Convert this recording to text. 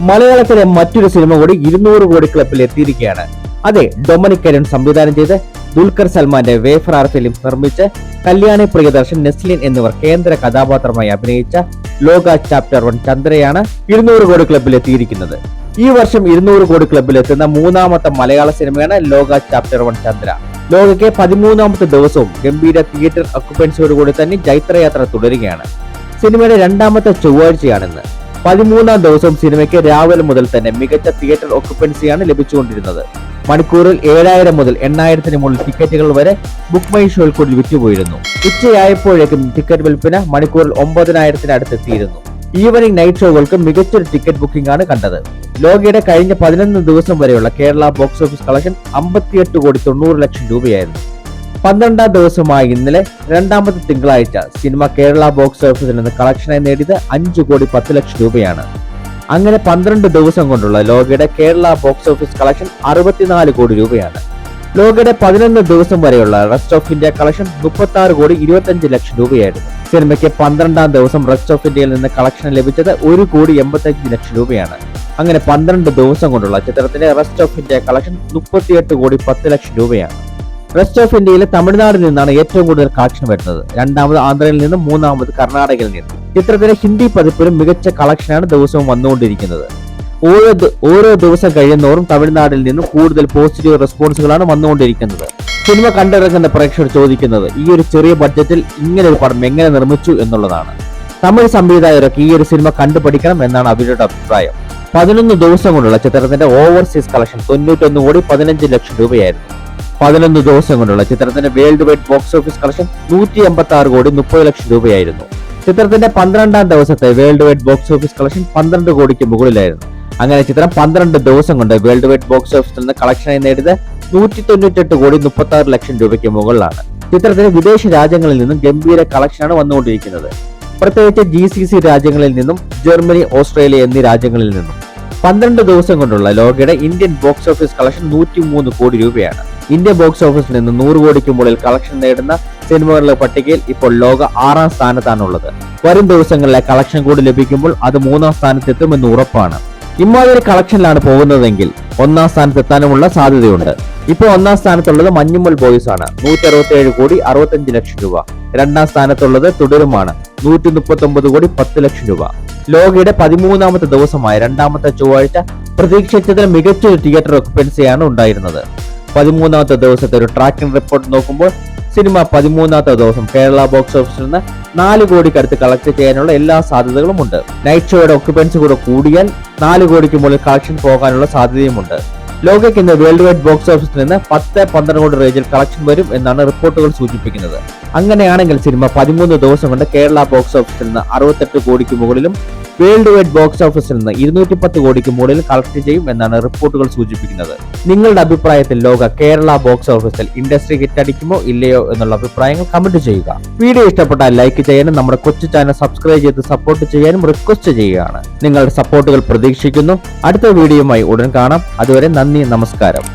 മലയാളത്തിലെ മറ്റൊരു സിനിമ കൂടി ഇരുന്നൂറ് കോടി ക്ലബിൽ എത്തിയിരിക്കുകയാണ്. അതെ ഡൊമിനിക് കരുൺ സംവിധാനം ചെയ്ത് ദുൽഖർ സൽമാന്റെ വേഫറാർ ഫിലിം നിർമ്മിച്ച് കല്യാണി പ്രിയദർശൻ നെസ്ലിൻ എന്നിവർ കേന്ദ്ര കഥാപാത്രമായി അഭിനയിച്ച ലോക ചാപ്റ്റർ വൺ ചന്ദ്രയാണ് ഇരുന്നൂറ് കോടി ക്ലബിൽ എത്തിയിരിക്കുന്നത്. ഈ വർഷം ഇരുന്നൂറ് കോടി ക്ലബിൽ എത്തുന്ന മൂന്നാമത്തെ മലയാള സിനിമയാണ് ലോക ചാപ്റ്റർ വൺ ചന്ദ്ര. ലോകയ്ക്ക് പതിമൂന്നാമത്തെ ദിവസവും ഗംഭീര തിയേറ്റർ ഒക്കുപ്പൻസിയോടുകൂടി തന്നെ ജൈത്രയാത്ര തുടരുകയാണ്. സിനിമയുടെ രണ്ടാമത്തെ ചൊവ്വാഴ്ചയാണിന്ന്. പതിമൂന്നാം ദിവസവും സിനിമയ്ക്ക് രാവിലെ മുതൽ തന്നെ മികച്ച തിയേറ്റർ ഒക്കുപ്പൻസിയാണ് ലഭിച്ചുകൊണ്ടിരുന്നത്. മണിക്കൂറിൽ ഏഴായിരം മുതൽ എണ്ണായിരത്തിന് മുകളിൽ ടിക്കറ്റുകൾ വരെ ബുക്ക് മൈ ഷോയിൽ കൂടി വിറ്റുപോയിരുന്നു. ഉച്ചയായപ്പോഴേക്കും ടിക്കറ്റ് വിൽപ്പന മണിക്കൂറിൽ ഒമ്പതിനായിരത്തിന് അടുത്തെത്തിയിരുന്നു. ഈവനിംഗ് നൈറ്റ് ഷോകൾക്ക് മികച്ചൊരു ടിക്കറ്റ് ബുക്കിംഗ് ആണ് കണ്ടത്. ലോകയുടെ കഴിഞ്ഞ പതിനൊന്ന് ദിവസം വരെയുള്ള കേരള ബോക്സ് ഓഫീസ് കളക്ഷൻ അമ്പത്തിയെട്ട് കോടി തൊണ്ണൂറ് ലക്ഷം രൂപയായിരുന്നു. പന്ത്രണ്ടാം ദിവസമായ ഇന്നലെ രണ്ടാമത്തെ തിങ്കളാഴ്ച സിനിമ കേരള ബോക്സ് ഓഫീസിൽ നിന്ന് കളക്ഷനായി നേടിയത് അഞ്ചു കോടി പത്ത് ലക്ഷം രൂപയാണ്. അങ്ങനെ പന്ത്രണ്ട് ദിവസം കൊണ്ടുള്ള ലോകയുടെ കേരള ബോക്സ് ഓഫീസ് കളക്ഷൻ അറുപത്തിനാല് കോടി രൂപയാണ്. ലോകയുടെ പതിനൊന്ന് ദിവസം വരെയുള്ള റെസ്റ്റ് ഓഫ് ഇന്ത്യ കളക്ഷൻ മുപ്പത്തി ആറ് കോടി ഇരുപത്തഞ്ച് ലക്ഷം രൂപയായിരുന്നു. സിനിമയ്ക്ക് പന്ത്രണ്ടാം ദിവസം റെസ്റ്റ് ഓഫ് ഇന്ത്യയിൽ നിന്ന് കളക്ഷൻ ലഭിച്ചത് ഒരു കോടി എൺപത്തഞ്ച് ലക്ഷം രൂപയാണ്. അങ്ങനെ പന്ത്രണ്ട് ദിവസം കൊണ്ടുള്ള ചിത്രത്തിന്റെ റെസ്റ്റ് ഓഫ് ഇന്ത്യ കളക്ഷൻ മുപ്പത്തിയെട്ട് കോടി പത്ത് ലക്ഷം രൂപയാണ്. റെസ്റ്റ് ഓഫ് ഇന്ത്യയിലെ തമിഴ്നാടിൽ നിന്നാണ് ഏറ്റവും കൂടുതൽ കളക്ഷൻ വരുന്നത്. രണ്ടാമത് ആന്ധ്രയിൽ നിന്നും മൂന്നാമത് കർണാടകയിൽ നിന്നും. ചിത്രത്തിന്റെ ഹിന്ദി പതിപ്പിലും മികച്ച കളക്ഷനാണ് ദിവസവും വന്നുകൊണ്ടിരിക്കുന്നത്. ഓരോ ഓരോ ദിവസം കഴിയുന്നോറും തമിഴ്നാട്ടിൽ നിന്നും കൂടുതൽ പോസിറ്റീവ് റെസ്പോൺസുകളാണ് വന്നുകൊണ്ടിരിക്കുന്നത്. സിനിമ കണ്ടിറങ്ങുന്ന പ്രേക്ഷകർ ചോദിക്കുന്നത് ഈ ഒരു ചെറിയ ബഡ്ജറ്റിൽ ഇങ്ങനെ ഒരു പടം എങ്ങനെ നിർമ്മിച്ചു? എന്നുള്ളതാണ്. തമിഴ് സംവിധായകരൊക്കെ ഈ ഒരു സിനിമ കണ്ടുപഠിക്കണം എന്നാണ് അവരുടെ അഭിപ്രായം. പതിനൊന്ന് ദിവസം കൊണ്ടുള്ള ചിത്രത്തിന്റെ ഓവർസീസ് കളക്ഷൻ തൊണ്ണൂറ്റൊന്ന് കോടി പതിനഞ്ച് ലക്ഷം രൂപയായിരുന്നു. പതിനൊന്ന് ദിവസം കൊണ്ടുള്ള ചിത്രത്തിന്റെ world wide box office collection നൂറ്റി എൺപത്തി ആറ് കോടി മുപ്പത് ലക്ഷം രൂപയായിരുന്നു. ചിത്രത്തിന്റെ പന്ത്രണ്ടാം ദിവസത്തെ world wide box office collection പന്ത്രണ്ട് കോടിക്ക് മുകളിലായിരുന്നു. അങ്ങനെ ചിത്രം പന്ത്രണ്ട് ദിവസം കൊണ്ട് വേൾഡ് വൈഡ് ബോക്സ് ഓഫീസിൽ നിന്ന് കളക്ഷനായി നേടിയത് നൂറ്റി തൊണ്ണൂറ്റെട്ട് കോടി മുപ്പത്തി ആറ് ലക്ഷം രൂപയ്ക്ക് മുകളിലാണ്. ചിത്രത്തിന് വിദേശ രാജ്യങ്ങളിൽ നിന്നും ഗംഭീര കളക്ഷനാണ് വന്നുകൊണ്ടിരിക്കുന്നത്. പ്രത്യേകിച്ച് ജി സി സി രാജ്യങ്ങളിൽ നിന്നും ജർമ്മനി ഓസ്ട്രേലിയ എന്നീ രാജ്യങ്ങളിൽ നിന്നും. പന്ത്രണ്ട് ദിവസം കൊണ്ടുള്ള ലോകയുടെ ഇന്ത്യൻ ബോക്സ് ഓഫീസ് കളക്ഷൻ നൂറ്റി മൂന്ന് കോടി രൂപയാണ്. ഇന്ത്യൻ ബോക്സ് ഓഫീസിൽ നിന്ന് നൂറ് കോടിക്ക് മുകളിൽ കളക്ഷൻ നേടുന്ന സിനിമകളുടെ പട്ടികയിൽ ഇപ്പോൾ ലോക ആറാം സ്ഥാനത്താണുള്ളത്. വരും ദിവസങ്ങളിലെ കളക്ഷൻ കൂടി ലഭിക്കുമ്പോൾ അത് മൂന്നാം സ്ഥാനത്തെത്തുമെന്ന് ഉറപ്പാണ്. ഇമ്മാതിരി കളക്ഷനിലാണ് പോകുന്നതെങ്കിൽ ഒന്നാം സ്ഥാനത്തെത്താനുമുള്ള സാധ്യതയുണ്ട്. ഇപ്പോൾ ഒന്നാം സ്ഥാനത്തുള്ളത് മഞ്ഞുമ്മൽ ബോയ്സ് ആണ്. നൂറ്റി അറുപത്തി കോടി അറുപത്തഞ്ച് ലക്ഷം രൂപ. രണ്ടാം സ്ഥാനത്തുള്ളത് തുടരുമാണ്. നൂറ്റി മുപ്പത്തി കോടി പത്ത് ലക്ഷം രൂപ. ലോകയുടെ പതിമൂന്നാമത്തെ ദിവസമായ രണ്ടാമത്തെ ചൊവ്വാഴ്ച പ്രതീക്ഷിച്ചതിൽ മികച്ചൊരു തിയേറ്റർ ഒക്കുപെൻസിയാണ് ഉണ്ടായിരുന്നത്. പതിമൂന്നാമത്തെ ദിവസത്തെ ഒരു ട്രാക്കിംഗ് റിപ്പോർട്ട് നോക്കുമ്പോൾ സിനിമ പതിമൂന്നാമത്തെ ദിവസം കേരള ബോക്സ് ഓഫീസിൽ നിന്ന് നാല് കോടിക്കടുത്ത് കളക്ട് ചെയ്യാനുള്ള എല്ലാ സാധ്യതകളും ഉണ്ട്. നൈറ്റ് ഷോയുടെ ഒക്യുപ്പൻസി കൂടെ കൂടിയാൽ നാല് കോടിക്ക് മുകളിൽ കളക്ഷൻ പോകാനുള്ള സാധ്യതയുമുണ്ട്. ലോകയ്ക്ക് ഇന്ന് വേൾഡ് വൈഡ് ബോക്സ് ഓഫീസിൽ നിന്ന് പത്ത് പന്ത്രണ്ട് കോടി റേഞ്ചിൽ കളക്ഷൻ വരും എന്നാണ് റിപ്പോർട്ടുകൾ സൂചിപ്പിക്കുന്നത്. അങ്ങനെയാണെങ്കിൽ സിനിമ പതിമൂന്ന് ദിവസം കൊണ്ട് കേരള ബോക്സ് ഓഫീസിൽ നിന്ന് അറുപത്തെട്ട് കോടിക്ക് മുകളിലും വേൾഡ് വൈഡ് ബോക്സ് ഓഫീസിൽ നിന്ന് ഇരുന്നൂറ്റി പത്ത് കോടിക്ക് മുകളിൽ കളക്ട് ചെയ്യും എന്നാണ് റിപ്പോർട്ടുകൾ സൂചിപ്പിക്കുന്നത്. നിങ്ങളുടെ അഭിപ്രായത്തിൽ ലോക കേരള ബോക്സ് ഓഫീസിൽ ഇൻഡസ്ട്രി ഹിറ്റ് അടിക്കുമോ ഇല്ലയോ എന്നുള്ള അഭിപ്രായങ്ങൾ കമന്റ് ചെയ്യുക. വീഡിയോ ഇഷ്ടപ്പെട്ടാൽ ലൈക്ക് ചെയ്യാനും നമ്മുടെ കൊച്ചു ചാനൽ സബ്സ്ക്രൈബ് ചെയ്ത് സപ്പോർട്ട് ചെയ്യാനും റിക്വസ്റ്റ് ചെയ്യുകയാണ്. നിങ്ങളുടെ സപ്പോർട്ടുകൾ പ്രതീക്ഷിക്കുന്നു. അടുത്ത വീഡിയോയുമായി ഉടൻ കാണാം. അതുവരെ നന്ദി നമസ്കാരം.